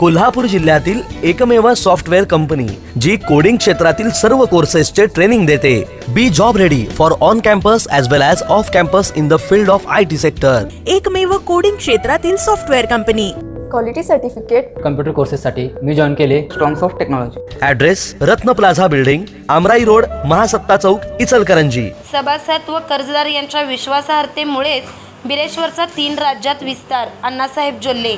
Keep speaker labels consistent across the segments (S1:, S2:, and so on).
S1: कोल्हापूर जिल्ह्यातील एकमेव software company जी coding क्षेत्रातील सर्व कोर्सेसचे ट्रेनिंग देते. Be job ready for on campus as well as off campus in the field of I T sector
S2: एकमेव coding क्षेत्रातील software company.
S3: Quality certificate
S4: computer कोर्सेससाठी मी join केले. Strongs of technology
S1: address Ratna plaza building Amrai road Mahasatta Chowk Ichalkaranji.
S5: सभासद व कर्जदार यांच्या विश्वासार्हतेमुळेच बिरेश्वरचा तीन राज्यात विस्तार अण्णासाहेब जोल्ले.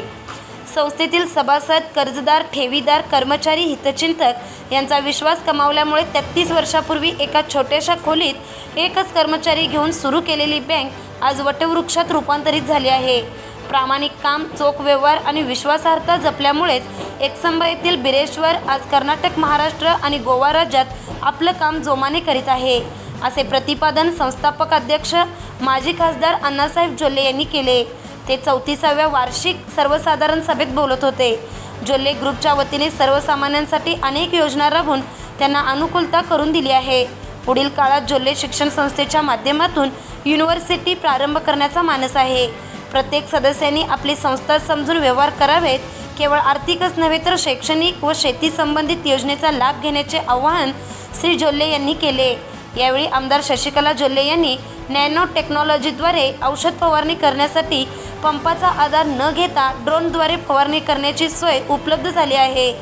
S5: संस्थेतील सभासद कर्जदार ठेवीदार कर्मचारी हितचिंतक यांचा विश्वास कमावल्यामुळे तेहतीस वर्षापूर्वी एका छोट्याशा खोलीत एकच कर्मचारी घेऊन सुरू केलेली बँक आज वटवृक्षात रूपांतरित झाली आहे. प्रामाणिक काम चोख व्यवहार आणि विश्वासार्हता जपल्यामुळेच एकसंबा येथील बिरेश्वर आज कर्नाटक महाराष्ट्र आणि गोवा राज्यात आपलं काम जोमाने करीत आहे असे प्रतिपादन संस्थापक अध्यक्ष माजी खासदार अण्णासाहेब जोल्ले यांनी केले. ते चौतीसाव्या वार्षिक सर्वसाधारण सभेत बोलत होते. जोल्ले ग्रुपच्या वतीने सर्वसामान्यांसाठी अनेक योजना राबवून त्यांना अनुकूलता करून दिली आहे. पुढील काळात जोल्ले शिक्षण संस्थेच्या माध्यमातून युनिव्हर्सिटी प्रारंभ करण्याचा मानस आहे. प्रत्येक सदस्यांनी आपली संस्था समजून व्यवहार करावेत केवळ आर्थिकच नव्हे तर शैक्षणिक व शेती संबंधित योजनेचा लाभ घेण्याचे आवाहन श्री जोल्ले यांनी केले. यावेळी आमदार शशिकला जोल्ले यांनी नॅनो टेक्नॉलॉजीद्वारे औषध फवारणी करण्यासाठी पंपाचा आधार न घेता ड्रोनद्वारे फवारणी करण्याची सोय उपलब्ध झाली आहे.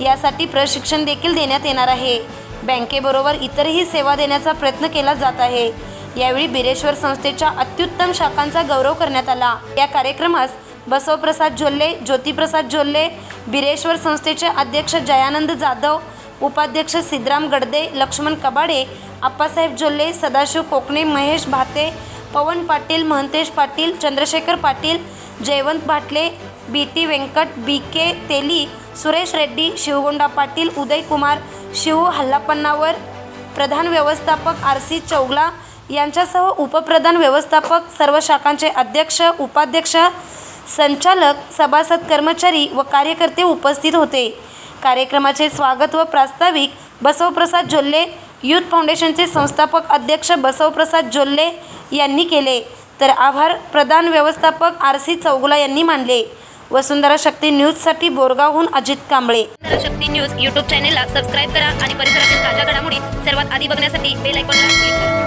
S5: यासाठी प्रशिक्षण देखील देण्यात येणार आहे. बँकेबरोबर इतरही सेवा देण्याचा प्रयत्न केला जात आहे. यावेळी बिरेश्वर संस्थेच्या अत्युत्तम शाखांचा गौरव करण्यात आला. या कार्यक्रमास बसवप्रसाद झोल्ले ज्योतिप्रसाद झोल्ले बिरेश्वर संस्थेचे अध्यक्ष जयानंद जाधव उपाध्यक्ष Siddharam Gadade Laxman Kabade Appasaheb झोल्ले Sadashiv Kokane Mahesh Bhate Pawan Patil Mahantesh Patil Chandrashekhar Patil Jaywant Bhatle B T Vyankat B K Teli Suresh Reddy Shivgonda Patil Uday Kumar Shiv Hallapannavar प्रधान व्यवस्थापक आर सी चौगला यांच्यासह उपप्रधान व्यवस्थापक सर्व शाखांचे अध्यक्ष उपाध्यक्ष संचालक सभासद कर्मचारी व कार्यकर्ते उपस्थित होते. कार्यक्रमाचे स्वागत व प्रास्ताविक बसवप्रसाद झोल्ले युथ फाउंडेशनचे संस्थापक अध्यक्ष बसवप्रसाद जोल्ले यांनी केले. तर आभार प्रधान व्यवस्थापक आर सी चौगुला यांनी मानले. वसुंधरा शक्ती न्यूजसाठी बोरगावहून अजित कांबळे.
S6: वसुंधरा शक्ती न्यूज यूट्यूब चॅनेलला सबस्क्राईब करा आणि परिसरातील ताज्या घडामोडी सर्वात आधी बघण्यासाठी बेल आयकॉनला क्लिक करा.